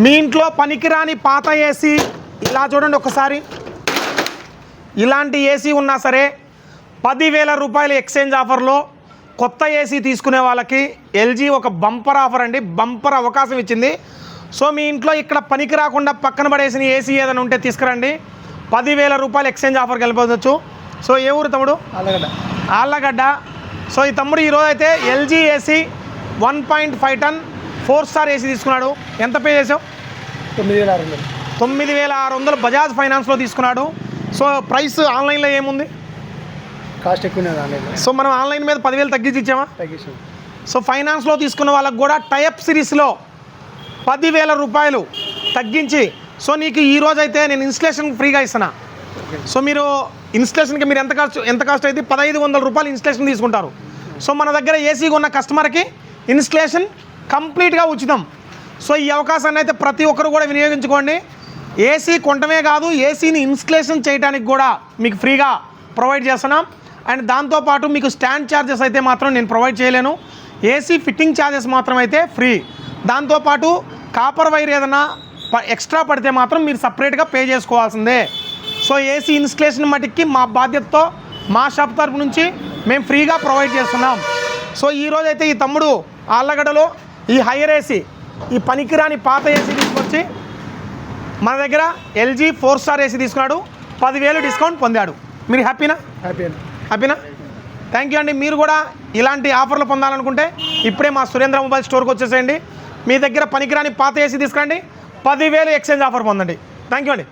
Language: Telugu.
మీ ఇంట్లో పనికిరాని పాత ఏసీ ఇలా చూడండి ఒకసారి. ఇలాంటి ఏసీ ఉన్నా సరే పదివేల రూపాయల ఎక్స్చేంజ్ ఆఫర్లో కొత్త ఏసీ తీసుకునే వాళ్ళకి ఎల్జీ ఒక బంపర్ ఆఫర్ అండి. బంపర్ అవకాశం ఇచ్చింది. సో మీ ఇంట్లో ఇక్కడ పనికి రాకుండా పక్కన పడేసిన ఏసీ ఏదైనా ఉంటే తీసుకురండి. పదివేల రూపాయలు ఎక్స్చేంజ్ ఆఫర్కి వెళ్ళిపోవచ్చు సో ఏ ఊరు తమ్ముడు? అలాగడ ఆళ్ళగడ్డ. సో ఈ తమ్ముడు ఈరోజు అయితే LG AC one point five ton four star AC తీసుకున్నాడు. ఎంత పే చేసావు? తొమ్మిది వేల ఆరు వందలు. తొమ్మిది వేల ఆరు వందలు బజాజ్ ఫైనాన్స్లో తీసుకున్నాడు. సో ప్రైస్ ఆన్లైన్లో ఏముంది? కాస్ట్ ఆన్లైన్లో. సో మనం ఆన్లైన్ మీద పదివేలు తగ్గించి ఇచ్చామా? తగ్గించాం. సో ఫైనాన్స్లో తీసుకున్న వాళ్ళకి కూడా టైప్ సిరీస్లో పదివేల రూపాయలు తగ్గించి సో నీకు ఈ రోజు అయితే నేను ఇన్స్టలేషన్ ఫ్రీగా ఇస్తున్నా. సో మీరు ఇన్స్టలేషన్కి మీరు ఎంత కాస్ట్ ఎంత కాస్ట్ అయితే పదహైదు వందల రూపాయలు ఇన్స్టలేషన్ తీసుకుంటారు. సో మన దగ్గర ఏసీ ఉన్న కస్టమర్కి ఇన్స్టలేషన్ కంప్లీట్గా ఉచితం. సో ఈ అవకాశాన్ని అయితే ప్రతి ఒక్కరు కూడా వినియోగించుకోండి. ఏసీ కొనటమే కాదు ఏసీని ఇన్స్టలేషన్ చేయడానికి కూడా మీకు ఫ్రీగా ప్రొవైడ్ చేస్తున్నాం. అండ్ దాంతోపాటు మీకు స్టాండ్ ఛార్జెస్ అయితే మాత్రం నేను ప్రొవైడ్ చేయలేను. ఏసీ ఫిట్టింగ్ ఛార్జెస్ మాత్రం అయితే ఫ్రీ. దాంతోపాటు కాపర్ వైర్ ఏదైనా ఎక్స్ట్రా పడితే మాత్రం మీరు సపరేట్గా పే చేసుకోవాల్సిందే. సో ఏసీ ఇన్స్టలేషన్ మటుకి మా బాధ్యతతో మా షాప్ తరపు నుంచి మేము ఫ్రీగా ప్రొవైడ్ చేస్తున్నాం. సో ఈరోజైతే ఈ తమ్ముడు ఆళ్ళగడలో ఈ హైయర్ ఏసీ ఈ పనికిరాని పాత ఏసీ తీసుకొచ్చి మన దగ్గర ఎల్జీ ఫోర్ స్టార్ ఏసీ తీసుకున్నాడు. పదివేలు డిస్కౌంట్ పొందాడు. మీరు హ్యాపీనా? హ్యాపీ హ్యాపీనా? థ్యాంక్ యూ అండి. మీరు కూడా ఇలాంటి ఆఫర్లు పొందాలనుకుంటే ఇప్పుడే మా సురేంద్ర మొబైల్ స్టోర్కి వచ్చేసేయండి. మీ దగ్గర పనికిరాని పాత ఏసీ తీసుకురండి. పదివేలు ఎక్స్చేంజ్ ఆఫర్ పొందండి. థ్యాంక్ యూ అండి.